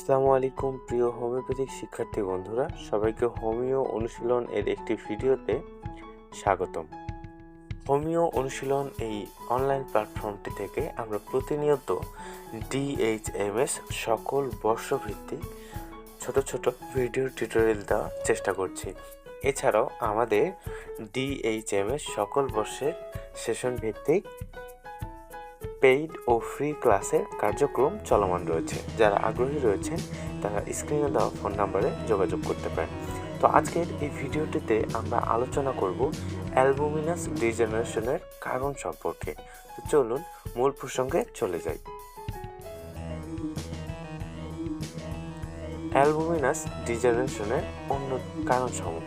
আসসালামু আলাইকুম, প্রিয় হোমিওপ্যাথিক শিক্ষার্থী বন্ধুরা। সবাইকে হোমিও অনুশীলন এর একটি ভিডিওতে স্বাগতম। হোমিও অনুশীলন এই অনলাইন প্ল্যাটফর্মটি থেকে আমরা প্রতিনিয়ত ডিএইচএমএস সকল বর্ষভিত্তিক ছোট ছোট ভিডিও টিউটোরিয়াল দেওয়ার চেষ্টা করছি। এছাড়াও আমাদের ডিএইচএমএস সকল বর্ষের সেশন ভিত্তিক পেইড ও ফ্রি ক্লাসের কার্যক্রম চলমান রয়েছে। যারা আগ্রহী রয়েছেন, তারা স্ক্রিনে দেওয়া ফোন নাম্বারে যোগাযোগ করতে পারেন। তো আজকের এই ভিডিওটিতে আমরা আলোচনা করব অ্যালবুমিনাস ডিজেনারেশনের কারণ সম্পর্কে। তো চলুন মূল প্রসঙ্গে চলে যাই। অ্যালবুমিনাস ডিজেনারেশনের অন্য কারণ সমূহ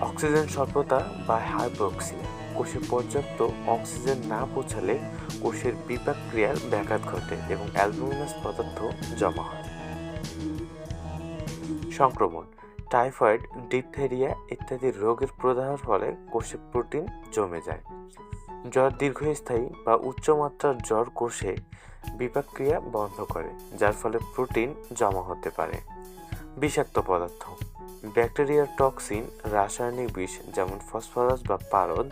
অক্সিজেন স্বল্পতা বা হাইপোক্সিয়া কোষে পর্যাপ্ত অক্সিজেন না পৌঁছালে কোষের বিপাক ক্রিয়ার ব্যাঘাত ঘটে এবং অ্যালবুমিনাস পদার্থ জমা হয়। সংক্রমণ, টাইফয়েড, ডিপথেরিয়া ইত্যাদি রোগের প্রদাহের ফলে কোষে প্রোটিন জমে যায়। জ্বর দীর্ঘস্থায়ী বা উচ্চমাত্রার জ্বর কোষে বিপাক ক্রিয়া বন্ধ করে, যার ফলে প্রোটিন জমা হতে পারে। বিষাক্ত পদার্থ ব্যাকটেরিয়ার টক্সিন, রাসায়নিক বিষ যেমন ফসফরাস বা পারদ,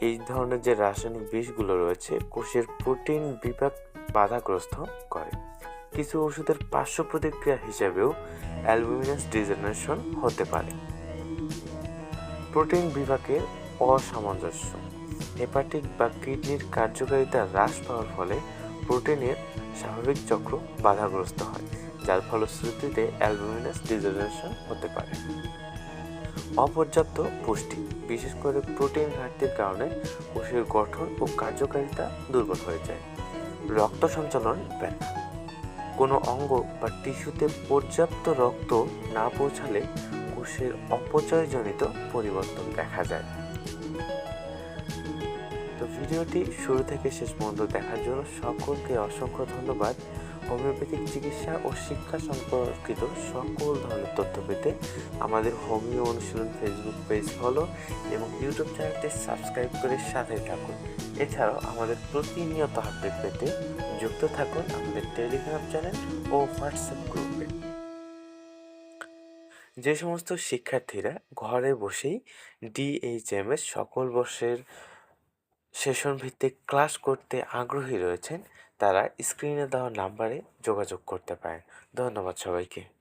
এই ধরনের যে রাসায়নিক বিষগুলো রয়েছে, কোষের প্রোটিন বিপাক বাধাগ্রস্ত করে। কিছু ওষুধের পার্শ্ব প্রতিক্রিয়া হিসেবেও অ্যালবুমিনাস ডিজেনারেশন হতে পারে। প্রোটিন বিভাগের অসামঞ্জস্য। হেপাটিক বা কিডনির কার্যকারিতা হ্রাস পাওয়ার ফলে প্রোটিনের স্বাভাবিক চক্র বাধাগ্রস্ত হয়। যার ফলশ্রুতিতে অ্যালবুমিনাস ডিজেনারেশন হতে পারে। অপর্যাপ্ত পুষ্টি, বিশেষ করে প্রোটিন ঘাটতির কারণে কোষের গঠন ও কার্যকারিতা দুর্বল হয়ে যায়। রক্ত সঞ্চালন ব্যথা কোনো অঙ্গ বা টিস্যুতে পর্যাপ্ত রক্ত না পৌঁছালে কোষের অপচয়জনিত পরিবর্তন দেখা যায়। তো ভিডিওটি শুরু থেকে শেষ পর্যন্ত দেখার জন্য সকলকে অসংখ্য ধন্যবাদ। হোমিওপ্যাথিক চিকিৎসা ও শিক্ষা সম্পর্কিত সকল ধরনের তথ্য পেতে আমাদের homeo Anushilan Facebook page follow এবং ইউটিউব চ্যানেলটি সাবস্ক্রাইব করে সাথে থাকুন। এছাড়াও আমাদের প্রতিনিয়ত আপডেট পেতে যুক্ত থাকুন আমাদের টেলিগ্রাম চ্যানেল ও হোয়াটসঅ্যাপ গ্রুপে। যে সমস্ত শিক্ষার্থীরা ঘরে বসেই ডিএইচএমএস সকল বর্ষের সেশন ভিত্তিক ক্লাস করতে আগ্রহী রয়েছেন তারা স্ক্রিনে দেওয়া নাম্বারে যোগাযোগ করতে পারেন। ধন্যবাদ সবাইকে।